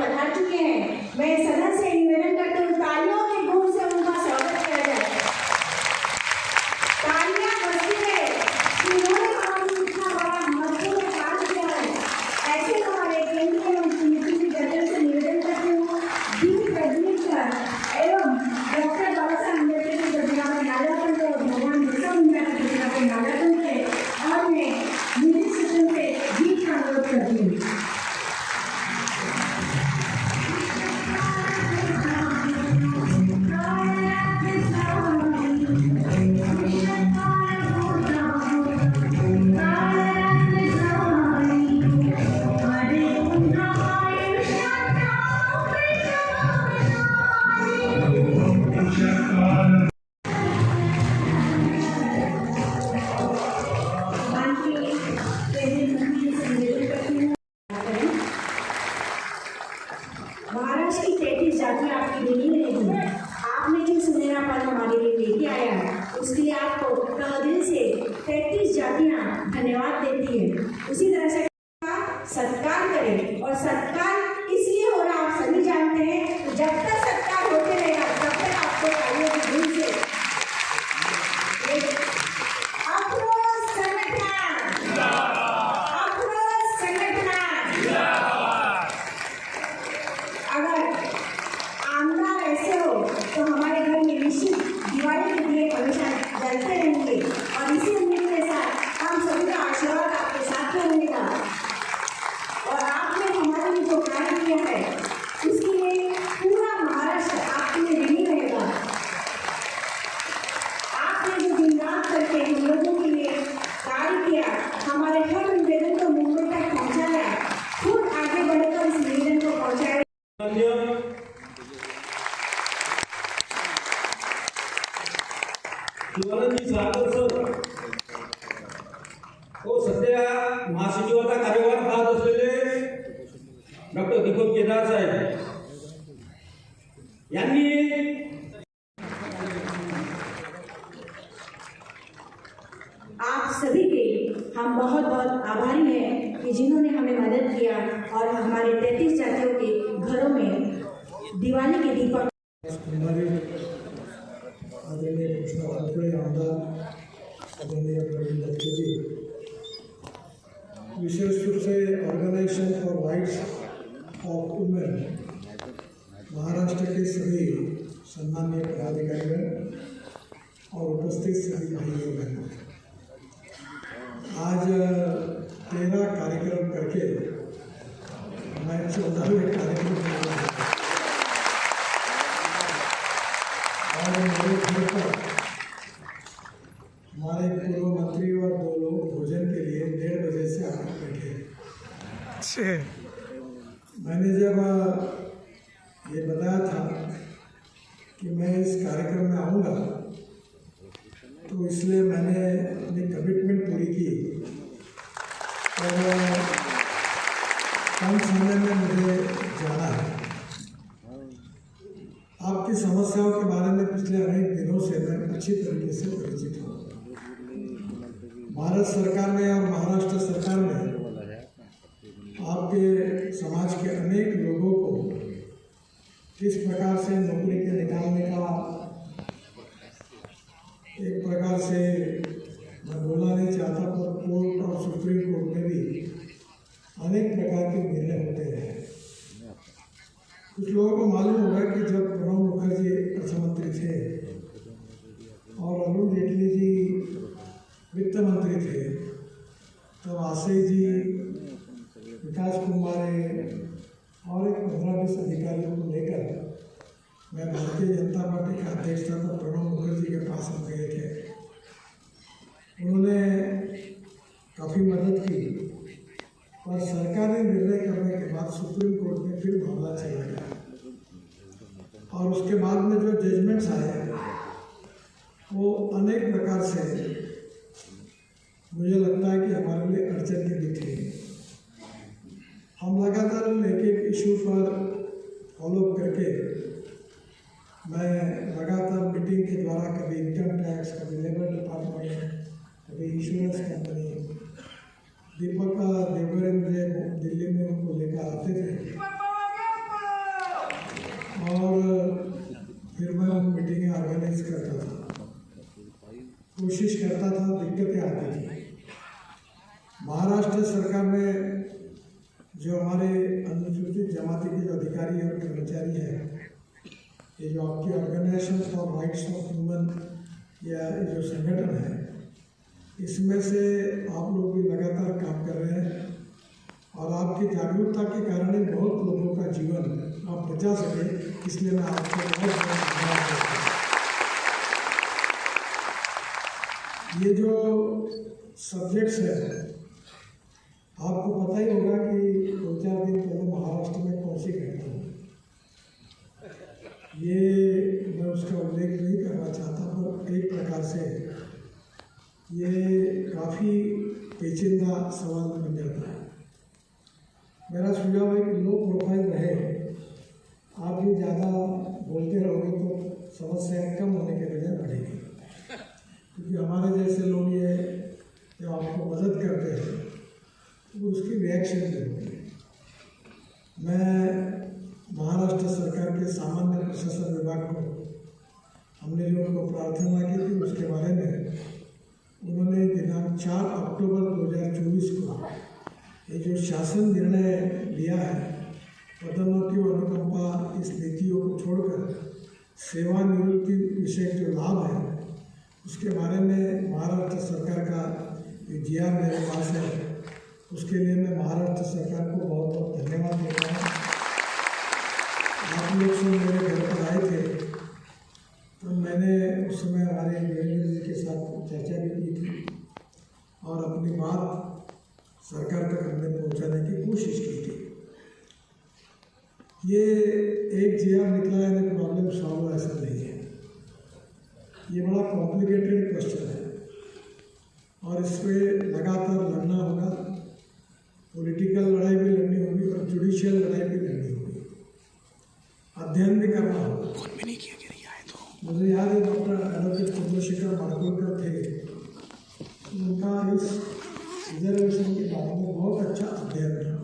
पधार चुके हैं। मैं सदन से निवेदन करती हूँ तालियों के गुण से यानी आप सभी के हम बहुत बहुत आभारी हैं कि जिन्होंने हमें मदद किया और हमारे तैतीस जातियों के घरों में दिवाली के दीपक विशेष रूप से organisation for rights of women Maharashtra के सभी सम्मान्य पदाधिकारीगण और उपस्थित सभी भाइयों बहनों, आज, तेरह कार्यक्रम करके मैं चौदहवें कार्यक्रम और एक प्रकार से मैं बोलना नहीं चाहता पर तो कोर्ट और सुप्रीम कोर्ट में भी अनेक प्रकार के निर्णय होते हैं। कुछ लोगों को मालूम प्रकार से मुझे लगता है कि हमारे लिए अड़चन नहीं है हम लगातार एक एक इशू पर फॉलोअप करके मैं लगातार मीटिंग के द्वारा कभी इनकम टैक्स कभी लेबर डिपार्टमेंट कभी इंश्योरेंस कंपनी दीपक देवगरे मुझे दिल्ली में उनको लेकर आते थे। और फिर मैं उन मीटिंगें ऑर्गेनाइज करता था। कोशिश करता था दिक्कतें आती थी। महाराष्ट्र सरकार में जो हमारे अनुसूचित जमाती के जो अधिकारी और कर्मचारी हैं, ये जो आपकी organisation for rights of human या ये जो संगठन है, इसमें से आप लोग भी लगातार काम कर रहे हैं और आपकी जागरूकता के कारण ही बहुत लोगों का जीवन आप बचा सके, इसलिए मैं आपको बहुत बहुत धन्यवाद ये जो सब्जेक्ट्स है, आपको पता ही होगा कि दो चार दिन पहले महाराष्ट्र में कौन सी घटना हुई? ये मैं उसका उल्लेख नहीं करना चाहता, पर एक प्रकार से ये काफ़ी पेचीदा सवाल बन जाता है। मेरा सुझाव है कि लो प्रोफ़ाइल रहे। आप भी ज़्यादा बोलते रहोगे तो समस्याएँ कम होने के बजाय बढ़ेगी। क्योंकि हमारे जैसे लोग ये जब आपको मदद करते हैं तो उसकी रिएक्शन ज़रूरी है। मैं महाराष्ट्र सरकार के सामान्य प्रशासन विभाग को, हमने जो उनको प्रार्थना की थी उसके बारे में, उन्होंने दिनांक चार अक्टूबर 2024 को ये जो शासन निर्णय लिया है, पदोन्नति और अनुकंपा इस नीतियों को छोड़कर सेवानिवृत्ति विषय जो लाभ है उसके बारे में महाराष्ट्र सरकार का जो आर मेरे पास है, उसके लिए मैं महाराष्ट्र सरकार को बहुत बहुत धन्यवाद देता हूँ। आप लोग सब मेरे घर पर आए थे तो मैंने उस समय हमारे वीरेंद्र जी के साथ चर्चा भी की थी और अपनी बात सरकार तक हमने पहुँचाने की कोशिश की थी। ये एक जी आर निकला है प्रॉब्लम सॉल्व ऐसा नहीं है। ये बड़ा कॉम्प्लिकेटेड क्वेश्चन है। और इस पर लगातार लड़ना होगा। पॉलिटिकल लड़ाई भी लड़नी होगी और जुडिशियल लड़ाई भी लड़नी होगी। अध्ययन भी करना होगा। मुझे याद है डॉक्टर एडवोकेट चंद्रशेखर माडगुलकर थे। उनका इस रिजर्वेशन के बारे में बहुत अच्छा अध्ययन था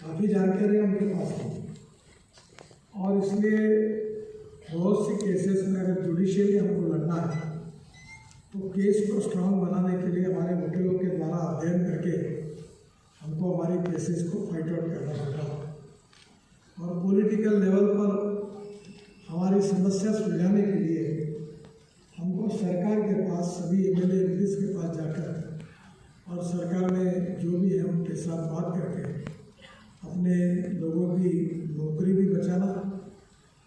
काफ़ी जानकारी उनके पास थी और इसलिए बहुत सी केसेस में अगर जुडिशियली हमको लड़ना है तो केस को स्ट्रांग बनाने के लिए हमारे वकीलों के द्वारा अध्ययन करके हमको हमारे केसेस को फाइट आउट करना होगा और पॉलिटिकल लेवल पर हमारी समस्या सुलझाने के लिए हमको सरकार के पास, सभी एम एल के पास जाकर और सरकार में जो भी है उनके साथ बात करके अपने लोगों की नौकरी भी बचाना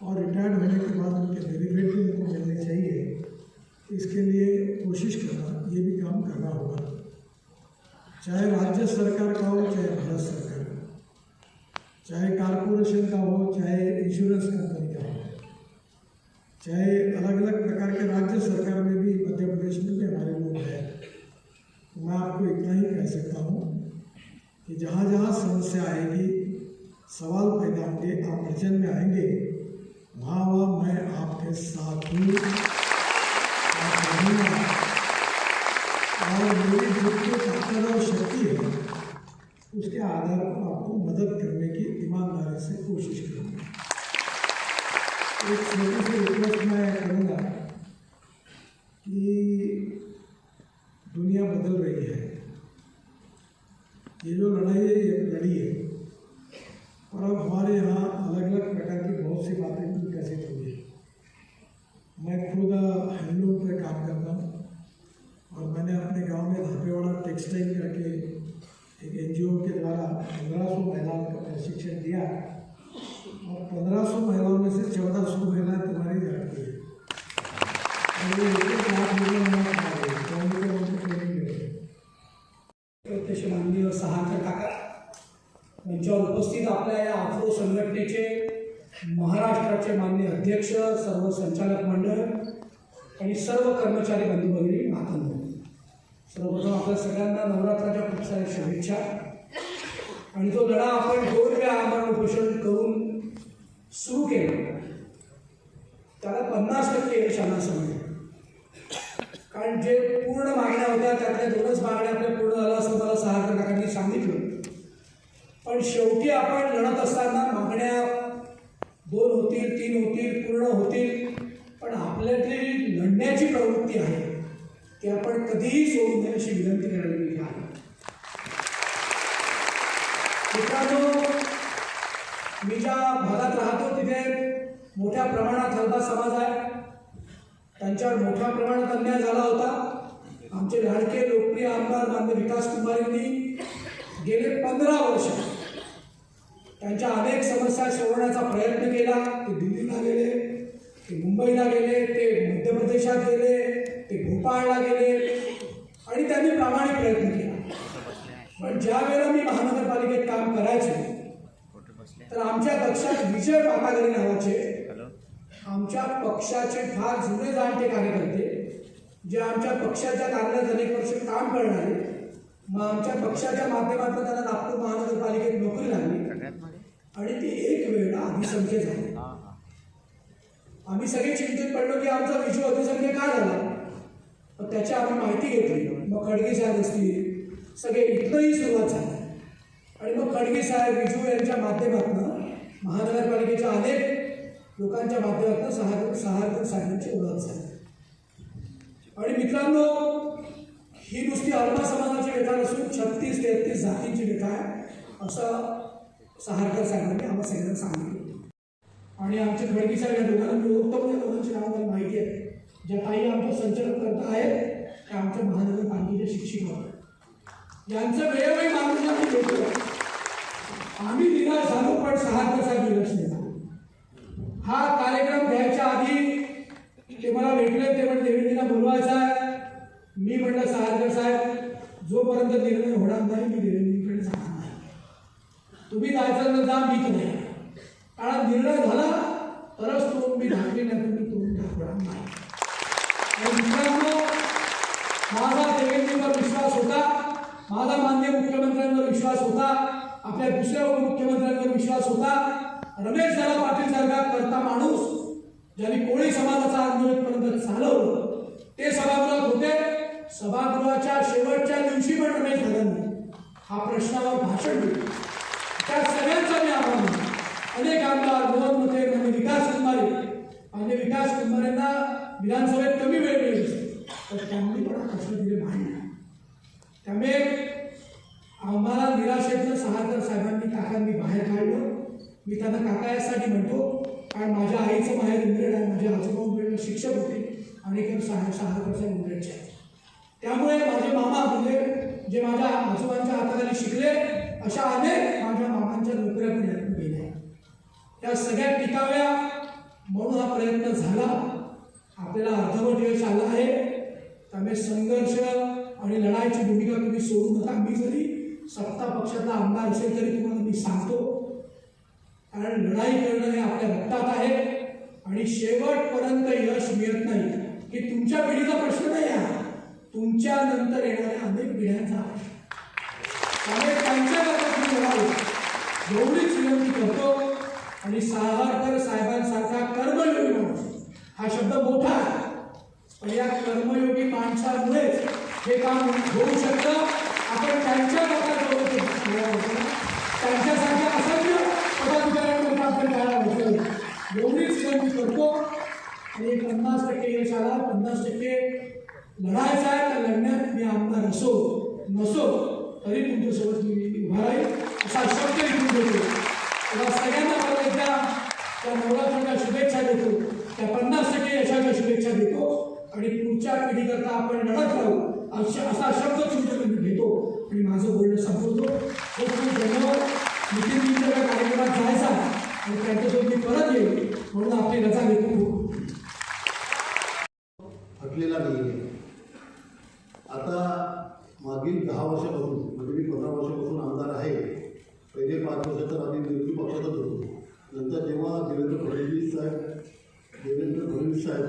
और रिटायर्ड होने के बाद उनके बेनिफिट भी उनको मिलने चाहिए। इसके लिए कोशिश करना, ये भी काम करना होगा। चाहे राज्य सरकार का हो, चाहे भारत सरकार का चाहे कारपोरेशन का हो, चाहे इंश्योरेंस कंपनी का हो, चाहे अलग अलग प्रकार के राज्य सरकार में भी, मध्य प्रदेश में भी हमारे लोग हैं। तो मैं आपको इतना ही कह सकता हूँ कि जहाँ जहाँ समस्या आएगी, सवाल पैदा होंगे, आप अड़चन में आएँगे वहाँ वहाँ मैं आपके साथ हूँ। और मेरी जितनी ताकत और शक्ति है। उसके आधार पर आपको मदद करने की ईमानदारी से कोशिश करूँगा। एक छोटी सी रिक्वेस्ट मैं करूँगा कि दुनिया बदल रही है। ये जो लड़ाई है, ये लड़ी है। और अब हमारे यहाँ अलग अलग प्रकार की बहुत सी बातें विकसित हुई है। मैं खुद हैंडलूम पर काम करता और मैंने अपने गाँव में धापेवाड़ा टेक्सटाइल करके एक एनजीओ के द्वारा पंद्रह सौ महिलाओं का प्रशिक्षण दिया। और पंद्रह सौ महिलाओं में से चौदह सौ महिलाएँ तुम्हारी आपल्या सगळ्यांना नवरात्राच्या खूप साऱ्या शुभेच्छा. आणि तो लढा आपण दोन वेळा आमरण उपोषण करून सुरू केलं. त्याला पन्नास टक्के यश आलं असं कारण जे पूर्ण मागण्या होत्या त्यातल्या दोनच मागण्या आपल्या पूर्ण झाल्या असं मला सहाकार काकांनी सांगितलं. पण शेवटी आपण लढत असताना मागण्या दोन होतील तीन होतील पूर्ण होतील पण आपल्यातली जी लढण्याची प्रवृत्ती आहे. ते आपण कधीही सोडू नये अशी विनंती करायला आहे मित्रांनो मी ज्या भागात राहतो तिथे मोठ्या प्रमाणात हलका समाज आहे. त्यांच्यावर मोठ्या प्रमाणात अन्याय झाला होता. आमचे लाडके लोकप्रिय आमदार मान्य विकास कुमार यांनी गेले पंधरा वर्ष. त्यांच्या अनेक समस्या सोडवण्याचा प्रयत्न केला. ते दिल्लीला गेले ते मुंबईला गेले ते मध्य प्रदेशात गेले. ते भोपाळला गेले. आणि त्यांनी प्रामाणिक प्रयत्न केला. पण ज्या वेळेला मी महानगरपालिकेत काम करायचो तर आमच्या पक्षात विजय पाटागरी नावाचे आमच्या पक्षाचे फार जुने जाणते कार्यकर्ते जे आमच्या पक्षाच्या कार्यालयात अनेक वर्ष काम करणारे मग आमच्या पक्षाच्या माध्यमातून त्यांना नागपूर महानगरपालिकेत नोकरी लागली. आणि ते एक वेळेला अधिसंख्य झाले. आम्ही सगळे चिंतित पडलो की आमचा विजू अधिसंख्य का झाला? मग त्याची आम्ही माहिती घेतली. मग खडगे साहेब असतील सगळे इथनंही सुरुवात झाली. आणि मग खडगे साहेब विजू यांच्या माध्यमातून महानगरपालिकेच्या अनेक लोकांच्या माध्यमातून सहा सहारकर साहेबांची ओळख झाली. आणि मित्रांनो ही नुसती अल्पा समाजाची व्यथा नसून छत्तीस तेहतीस जातींची व्यथा आहे असं सहारकर साहेबांनी आम्हाला सगळ्यांना सांगितलं. आणि आमचे खडकी साहेब या दोघांना मी ओळखतो दोघांची नाव ज्या काही आमच्या संचालन करत आहेत त्या आमच्या महानगरपालिकेच्या शिक्षिका यांचं वेळोवेळी मागणी आम्ही घेतो आम्ही निराश झालो पण सहा साहेब निराश हा कार्यक्रम घ्यायच्या आधी ते मला भेटले ते म्हणजे देवेंद्रला बोलवायचा आहे. मी म्हटलं सहारकर साहेब जोपर्यंत निर्णय होणार नाही मी देवेंद्रकडे जाणार नाही. तुम्ही जायचं तर जा मी नाही. कारण निर्णय झाला तरच तो मी ढाकली नाही तर मी तोंड ढाकणार नाही. मित्रांनो माझा देवेंद्रीवर विश्वास होता. माझा मान्य मुख्यमंत्र्यांवर विश्वास होता. आपल्या दुसऱ्या उपमुख्यमंत्र्यांवर विश्वास होता. रमेश दादा पाटील सारखा करता माणूस ज्यांनी कोळी समाजाचं आंदोलनपर्यंत चालवलं. ते सभागृहात होते. सभागृहाच्या शेवटच्या दिवशी पण रमेश दादांनी हा प्रश्नावर भाषण दिलं. त्या सगळ्यांचा मी आभार मानतो. अनेक आमदार मोहन मते म्हणजे विकास कुमारे आणि विकास कुमारेंना विधानसभेत कमी वेळ मिळेल तर त्यांनी पण प्रश्न दिले नाही त्यामुळे आम्हाला निराशेचं सहाकर साहेबांनी काकांनी बाहेर काढलं. मी त्यांना काका यासाठी म्हणतो कारण माझ्या आईचं माहेर उमरेड आहे माझे आजोबा उमरेडला शिक्षक होते आणि एक सहा सहाकर साहेब उमरेडचे आहेत. त्यामुळे माझे मामा म्हणजे जे माझ्या आजोबांच्या हाताखाली शिकले अशा अनेक माझ्या मामांच्या नोकऱ्या पण यातून गेल्या त्या सगळ्या टिकाव्या म्हणून हा प्रयत्न झाला. आपल्याला अर्धवट यश आलं आहे. त्यामुळे संघर्ष आणि लढाईची भूमिका तुम्ही सोडू नका. मी जरी सत्ता पक्षातला आमदार असेल तरी तुम्हाला मी सांगतो कारण लढाई करणं हे आपल्या रक्तात आहे आणि शेवटपर्यंत यश मिळत नाही. की तुमच्या पिढीचा प्रश्न नाही आहे. तुमच्या नंतर येणाऱ्या अनेक पिढ्यांचा आहे त्यामुळे त्यांच्या तुम्ही एवढीच विनंती करतो आणि सावरकर साहेबांसारखा कर्मयोगी माणूस हा शब्द मोठा आहे. पण या कर्मयोगी माणसामुळेच हे काम होऊ शकतं. आपण त्यांच्या मताजवळ त्यांच्यासारख्या असंख्य पदाधिकाऱ्यांवर आपण करायला होतो एवढीच विनंती करतो. आणि एक पन्नास टक्के यश आला. पन्नास टक्के लढायचा आहे त्या लढण्यात मी आमदार असो नसो तरी तुमच्यासोबत मी उभा राहील. असा शब्द इथून देतो. सगळ्यांना मला एकदा त्या नवरात्राच्या शुभेच्छा देतो. त्या पन्नास टक्के यशाच्या शुभेच्छा देतो. आणि पुढच्या पिढीकरता आपण लढत राहू अशा असा शब्द तुमच्याकडून घेतो. आणि माझं बोलणं संपवतो. खूप खूप धन्यवाद. नितीनजींच्या कार्यक्रमात जायचा आणि त्यांच्यासोबत मी परत येईल म्हणून आपली रजा घेतो थकलेला नाही आहे आता मागील दहा वर्षापासून म्हणजे मी पंधरा वर्षापासून आमदार आहे. पहिले पाच वर्ष तर आम्ही विरोधी पक्षातच होतो. नंतर जेव्हा देवेंद्र फडणवीस साहेब देवेंद्र फडणवीस साहेब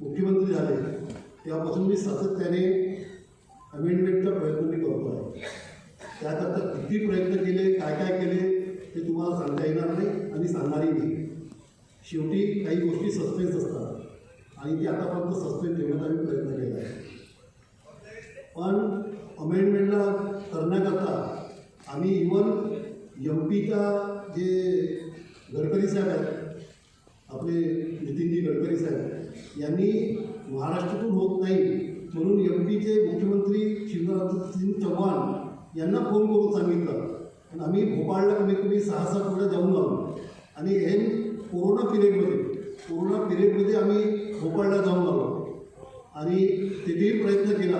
मुख्यमंत्री झाले. तेव्हापासून मी सातत्याने अमेंडमेंटचा प्रयत्न मी करतो आहे. त्याकरता किती प्रयत्न केले काय काय केले ते तुम्हाला सांगता येणार नाही आणि सांगणारही नाही. शेवटी काही गोष्टी सस्पेन्स असतात आणि ते आतापर्यंत सस्पेन्स ठेवण्याचा आम्ही प्रयत्न केला आहे. पण अमेंडमेंटला करण्याकरता आम्ही इवन एम पीच्या जे गडकरी साहेब आहेत आपले नितीनजी गडकरी साहेब यांनी महाराष्ट्रातून होत नाही म्हणून एम पीचे मुख्यमंत्री शिवराज सिंग चौहान यांना फोन करून सांगितलं. आणि आम्ही भोपाळला कमीत कमी सहा सात वेळा जाऊन आलो. आणि हे कोरोना पिरियडमध्ये कोरोना पिरियडमध्ये आम्ही भोपाळला जाऊन आलो. आणि तिथेही प्रयत्न केला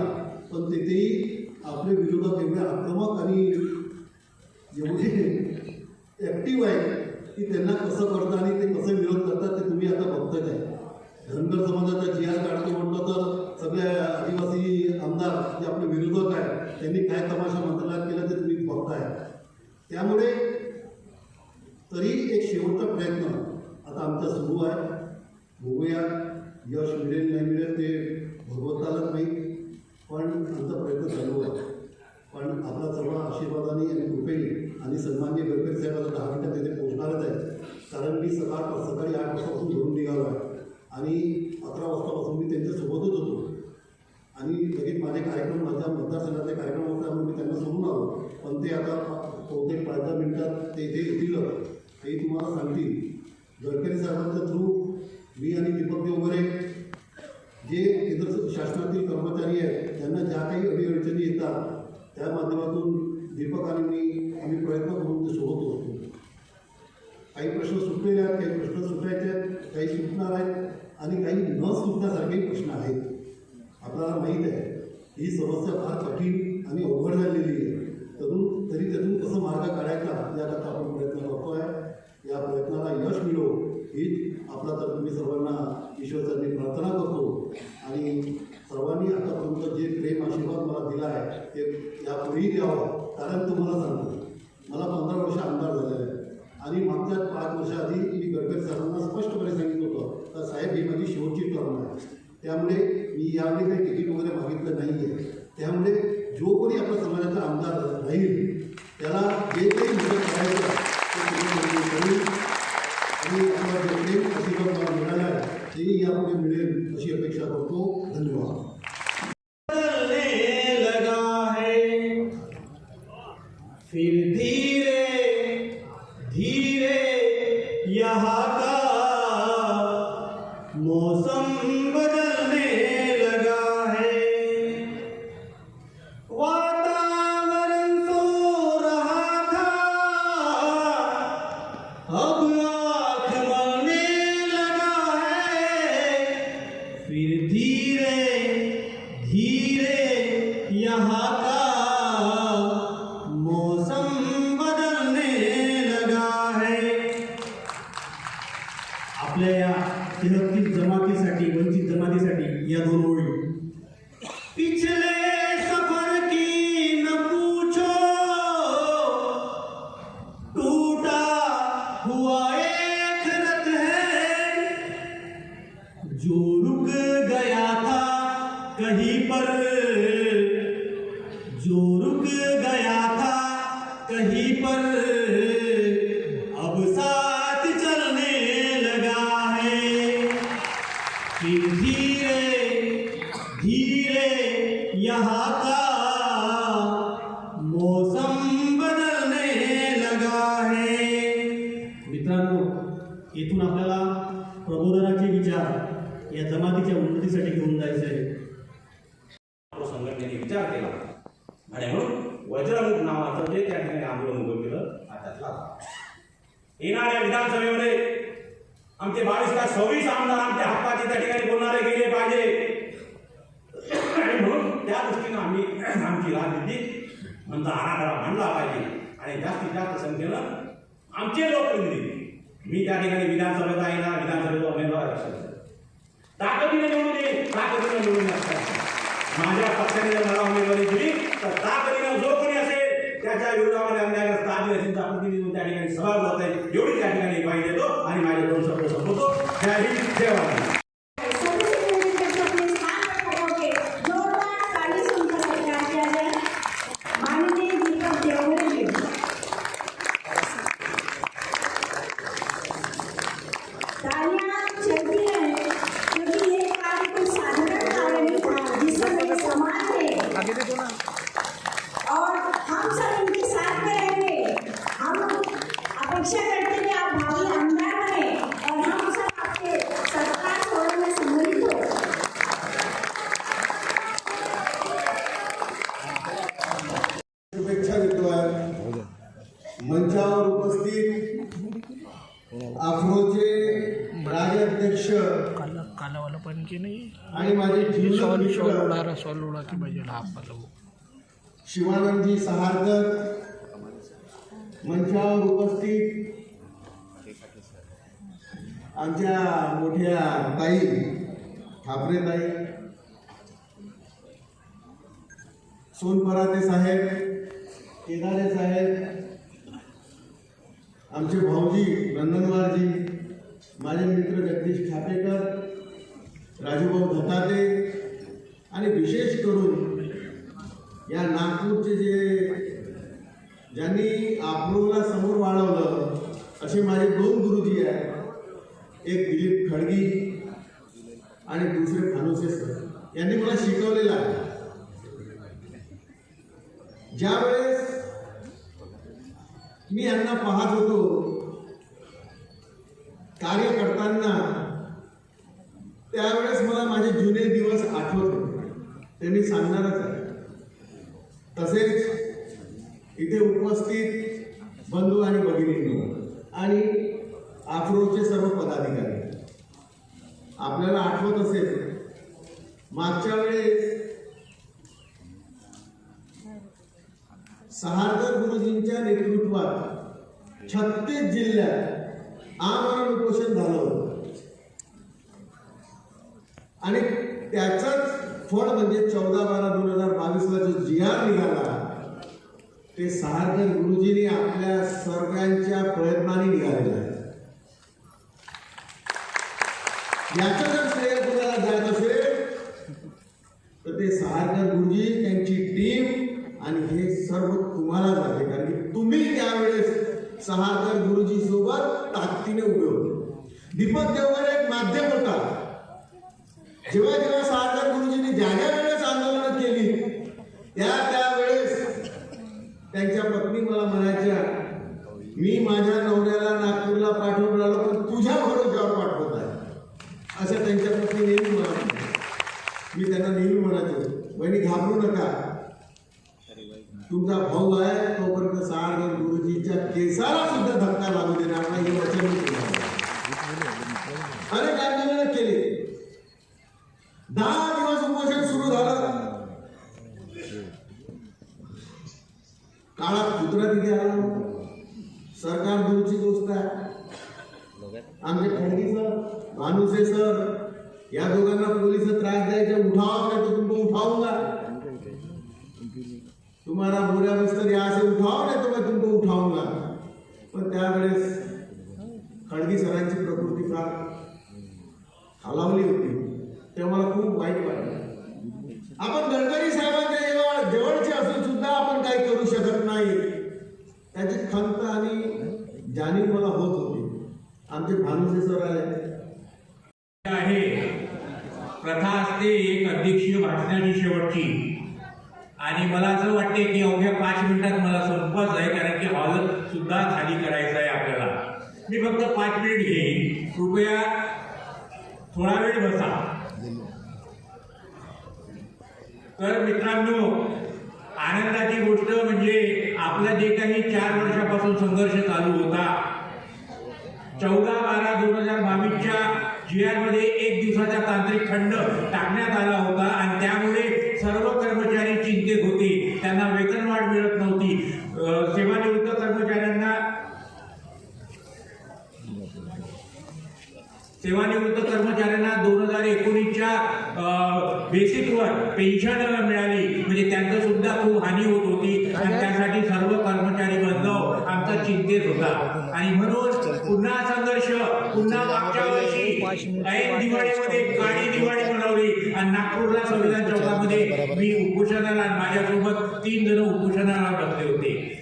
पण तिथेही आपले विरोधात एवढे आक्रमक आणि एवढे ॲक्टिव्ह आहेत की त्यांना कसं करतं आणि ते कसं विरोध करतात ते तुम्ही आता बघताच आहे धनगर समाजाचा जी आर काढतो म्हटलं तर सगळ्या आदिवासी आमदार जे आपले विरोधक आहेत त्यांनी काय तमाशा मंत्रालयात केला ते तुम्ही बघताय. त्यामुळे तरी एक शेवटचा प्रयत्न आता आमचा सुरू आहे. बघूया. यश मिळेल नाही मिळेल ते भगवंतालाच नाही पण आमचा प्रयत्न चालू आहे. पण आपला सर्व आशीर्वादाने आणि कृपेने आणि सन्मान्य गडकरी साहेब दहा मिनिटात तिथे पोहोचणारच आहे कारण मी सकाळ सकाळी आठ वाजतापासून धरून निघालो आहे. आणि अकरा वाजतापासून मी त्यांच्यासोबतच होतो. आणि लगेच माझे कार्यक्रम माझ्या मतदारसंघातले कार्यक्रम होते त्यामुळे मी त्यांना सोडून आलो. पण ते आता बहुतेक पाच दहा मिनटात ते इथे येतील ते तुम्हाला सांगतील. गडकरी साहेबांच्या थ्रू मी आणि दीपक देव वगैरे जे केंद्र शासनातील कर्मचारी आहेत त्यांना ज्या काही अडीअडचणी येतात त्या माध्यमातून दीपक आणि मी आम्ही प्रयत्न करून ते सोबत काही प्रश्न सुटलेले आहेत काही प्रश्न सुटायचे आहेत काही सुटणार आहेत आणि काही न सुटण्यासारखेही प्रश्न आहेत. आपल्याला माहीत आहे ही समस्या फार कठीण आणि अवघड झालेली आहे. तरुण तरी त्यातून कसं मार्ग काढायचा याकरता आपण प्रयत्न करतो आहे या प्रयत्नाला यश मिळो हीच आपला तर तुम्ही सर्वांना ईश्वरचरणी प्रार्थना करतो. आणि सर्वांनी आतापर्यंत जे प्रेम आशीर्वाद मला दिला आहे ते यापुढेही द्यावं कारण तुम्हाला सांगतो मला पंधरा वर्ष आमदार झालेले आहे आणि मागच्या पाच वर्षाआधी मी गडकरी साहेबांना स्पष्टपणे सांगितलं होतं का साहेब ही माझी शेवटची टर्म आहे त्यामुळे ताकदीने निवडून येईल ताकदीने निवडून माझ्या पक्षाने जर मला उमेदवारी दिली तर ताकदीनं जो कोणी असेल त्याच्या विरोधामध्ये अन्यायग्रस्त आदिवासींचा प्रतिनिधी त्या ठिकाणी सहभाग होत आहे एवढी त्या ठिकाणी माहिती देतो आणि माझे दोन शब्द संपवतो जय हिंद जय महाराष्ट्र सदस्य निवडणुकीचे अपने स्थान पर खड़े होकर जोरदार ताली से उनका सत्कार किया जाए माननीय दीपक देवरे जी तालियां चलती रहे क्योंकि ये कार्य कोई साधारण कार्य नहीं था जिसमें मेरे समाज है और हम सब इनके साथ में रहेंगे हम अपेक्षा करते हैं कि आप भावी आमदार बने और हम सब आपके सरकार छोड़ने में सम्मिलित हो शुभेच्छा देतो आहे मंचावर उपस्थित आफ्रोचे राजाध्यक्ष कालावाला पण की नाही आणि माझे जीवलग सॉल्व मित्र सॉल्व हा शिवानंदजी सहारकर मंचावर उपस्थित आमच्या मोठ्या ताई ठाकरे ताई सोनपराते साहेब केदारे साहेब आमचे भाऊजी नंदनवारजी माझे मित्र जगदीश ठापेकर राजूभाऊ धताते आणि विशेष करून या नागपूरचे जे त्यांनी आपलोला समोर वाढवलं. असे माझे दोन गुरुजी आहेत. एक दिलीप खडगी आणि दुसरे फानुसे सर. यांनी मला शिकवलेलं आहे. ज्यावेळेस मी यांना पाहत होतो कार्य करताना त्यावेळेस मला माझे जुने दिवस आठवत होते. त्यांनी सांगणारच आहे. तसेच इथे उपस्थित बंधू आणि भगिनींनो आणि आफ्रोचे सर्व पदाधिकारी. आपल्याला आठवत असेल मागच्या वेळेस सहारकर गुरुजींच्या नेतृत्वात छत्तीस जिल्ह्यात आमरण उपोषण झालं होतं. आणि त्याचाच फळ म्हणजे चौदा बारा दोन हजार बावीसला जो जी आर निघाला ते सहारकर गुरुजींनी आपल्या सर्वांच्या प्रयत्नाने निघालेलं आहे याचं जर श्रेय कुणाला जात असेल तर ते सहारकर गुरुजी त्यांची टीम आणि हे सर्व तुम्हाला जाते कारण की तुम्ही त्यावेळेस सहारकर गुरुजी सोबत ताकदीने उभे होते. दीपक देवगर एक माध्यम होता. जेव्हा जेव्हा सहारकर गुरुजींनी ज्या ज्या वेळेस आंदोलन केली त्या त्यांच्या पत्नी मला म्हणायच्या मी माझ्या नवऱ्याला नागपूरला पाठवून राहिलो पण तुझ्या भरोश्यावर पाठवत आहे असं त्यांच्या पत्नी नेहमी मला म्हणायच्या. मी त्यांना नेहमी म्हणायचो बहिणी घाबरू नका तुमचा भाऊ आहे तोपर्यंत सहारकर गुरुजीच्या केसाला सुद्धा धक्का लागू देणार नाही हे वचन मी तुम्हाला देतो. अनेक आंदोलनं केली दहा दिवस उपोषण सुरू झालं काळात कुत्रा तिथे आला नव्हता. सरकार दूरची गोष्ट आहे आमचे खडगी सर भानुसे सर या दोघांना पोलीस त्रास द्यायचे उठाव नाही तो तुमको उठाऊंगा तुम्हाला बुऱ्या मिस्तर या असे उठाव नाही तो तुमचं उठाव लागला पण त्यावेळेस खडगी सरांची प्रकृती फार खालावली होती. तेव्हा मला खूप वाईट वाटलं. आपण गडकरी साहेबांच्या जेव्हा जवळचे असून सुद्धा आपण काही करू शकत नाही. त्याची खंत आणि जाणीव मला होत होती. आमचे भानुसे सर आले आहे. प्रथा असते एक अध्यक्षीय भाषणाची शेवटची. आणि मला असं वाटते की अवघ्या पाच मिनिटात मला संपवायचं आहे कारण की हॉल सुद्धा खाली करायचा आहे आपल्याला. मी फक्त पाच मिनिट घेईन. कृपया थोडा वेळ बसा. तर मित्रांनो आनंदाची गोष्ट म्हणजे आपला जे काही चार वर्षापासून संघर्ष चालू होता चौदा बारा दोन हजार बावीसच्या जी आरमध्ये एक दिवसाचा तांत्रिक खंड टाकण्यात आला होता आणि त्यामुळे सर्व कर्मचारी चिंतेत होते. त्यांना वेतनवाढ मिळत नव्हती. सेवानिवृत्त कर्मचाऱ्यांना सेवानिवृत्त कर्मचाऱ्यांना दोन हजार एकोणीसच्या बेसिकवर पेन्शन मिळाली. म्हणजे त्यांचं सुद्धा खूप हानी होत होती. आणि त्यासाठी सर्व कर्मचारी बांधव आमचा चिंतेत होता. आणि म्हणून पुन्हा संघर्ष पुन्हा मागच्या वर्षी दिवाळीमध्ये काळी दिवाळी मनवली. आणि नागपूरला संविधान चौकामध्ये मी उपोषणाला आणि माझ्यासोबत तीन जण उपोषणाला बसले होते.